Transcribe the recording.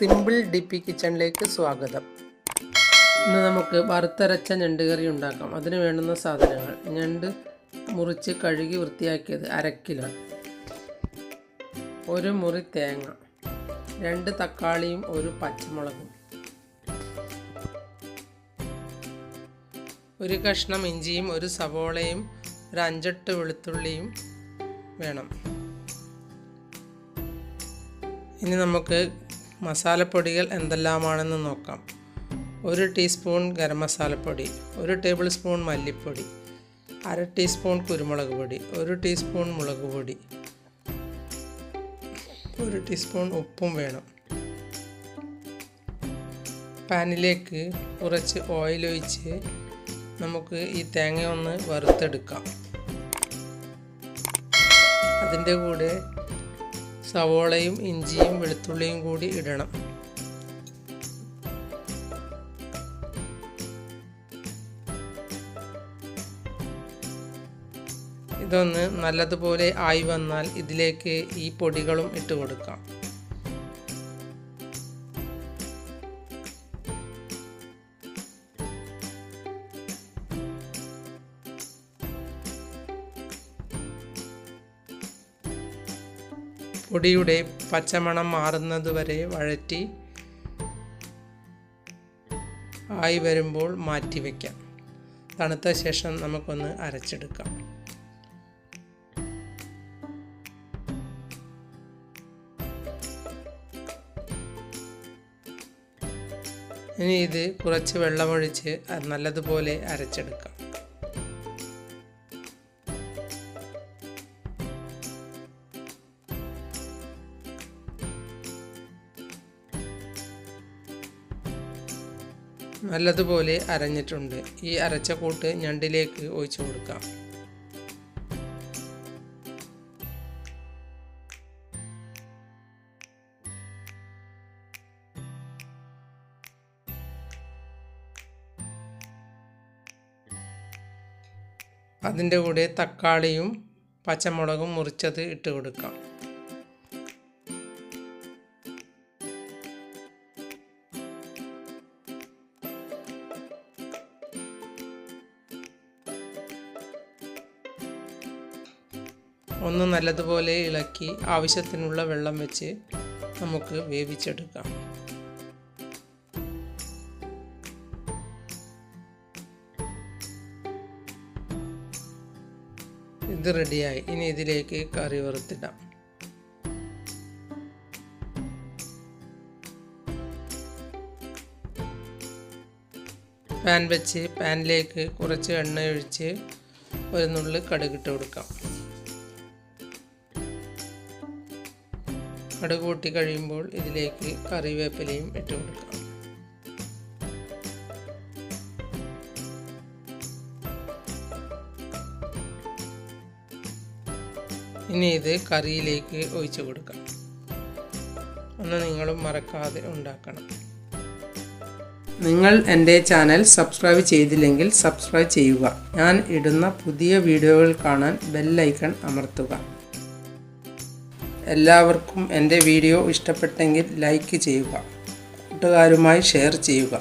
Simple D P കിച്ചണിലേക്ക് സ്വാഗതം. ഇന്ന് നമുക്ക് വറുത്തരച്ച ഞണ്ട് കറി ഉണ്ടാക്കാം അതിന് വേണ്ടുന്ന സാധനങ്ങൾ. ഞണ്ട് മുറിച്ച് കഴുകി വൃത്തിയാക്കിയത് അരക്കിലോ കിലോ. ഒരു മുറി തേങ്ങ. രണ്ട് തക്കാളിയും ഒരു പച്ചമുളകും. ഒരു കഷ്ണം ഇഞ്ചിയും ഒരു സവോളയും ഒരു അഞ്ചെട്ട് വെളുത്തുള്ളിയും വേണം. ഇനി നമുക്ക് മസാലപ്പൊടികൾ എന്തെല്ലാമാണെന്ന് നോക്കാം. ഒരു ടീസ്പൂൺ ഗരം മസാലപ്പൊടി ഒരു ടേബിൾ സ്പൂൺ മല്ലിപ്പൊടി അര ടീസ്പൂൺ കുരുമുളക് പൊടി ഒരു ടീസ്പൂൺ മുളക് പൊടി ഒരു ടീസ്പൂൺ ഉപ്പും വേണം. പാനിലേക്ക് കുറച്ച് ഓയിൽ ഒഴിച്ച് നമുക്ക് ഈ തേങ്ങ ഒന്ന് വറുത്തെടുക്കാം. അതിന്റെ കൂടെ സവോളയും ഇഞ്ചിയും വെളുത്തുള്ളിയും കൂടി ഇടണം. ഇതൊന്ന് നല്ലതുപോലെ ആയി വന്നാൽ ഇതിലേക്ക് ഈ പൊടികളും ഇട്ട് കൊടുക്കാം. പൊടിയുടെ പച്ചമണം മാറുന്നതുവരെ വഴറ്റി ആയി വരുമ്പോൾ മാറ്റി വയ്ക്കാം തണുത്ത ശേഷം നമുക്കൊന്ന് അരച്ചെടുക്കാം. ഇനി ഇത് കുറച്ച് വെള്ളമൊഴിച്ച് നല്ലതുപോലെ അരച്ചെടുക്കാം. നല്ലതുപോലെ അരഞ്ഞിട്ടുണ്ട്. ഈ അരച്ച കൂട്ട് ഞണ്ടിലേക്ക് ഒഴിച്ചു കൊടുക്കാം. അതിന്റെ കൂടെ തക്കാളിയും പച്ചമുളകും മുറിച്ചത് ഇട്ട് കൊടുക്കാം. ഒന്ന് നല്ലതുപോലെ ഇളക്കി ആവശ്യത്തിനുള്ള വെള്ളം വെച്ച് നമുക്ക് വേവിച്ചെടുക്കാം. ഇത് റെഡിയായി. ഇനി ഇതിലേക്ക് കറി വറുത്തിടാം. പാൻ വെച്ച് പാനിലേക്ക് കുറച്ച് എണ്ണ ഒഴിച്ച് ഒരു നുള്ളി കടുകിട്ട് കൊടുക്കാം. കടുക് കൂട്ടി കഴിയുമ്പോൾ ഇതിലേക്ക് കറിവേപ്പിലയും ഇട്ട് കൊടുക്കാം. ഇനി ഇത് കറിയിലേക്ക് ഒഴിച്ചു കൊടുക്കാം. ഒന്ന് നിങ്ങളും മറക്കാതെ ഉണ്ടാക്കണം. നിങ്ങൾ എന്റെ ചാനൽ സബ്സ്ക്രൈബ് ചെയ്തില്ലെങ്കിൽ സബ്സ്ക്രൈബ് ചെയ്യുക. ഞാൻ ഇടുന്ന പുതിയ വീഡിയോകൾ കാണാൻ ബെല്ലൈക്കൺ അമർത്തുക. എല്ലാവർക്കും എന്റെ വീഡിയോ ഇഷ്ടപ്പെട്ടെങ്കിൽ ലൈക്ക് ചെയ്യുക കൂട്ടുകാരുമായി ഷെയർ ചെയ്യുക.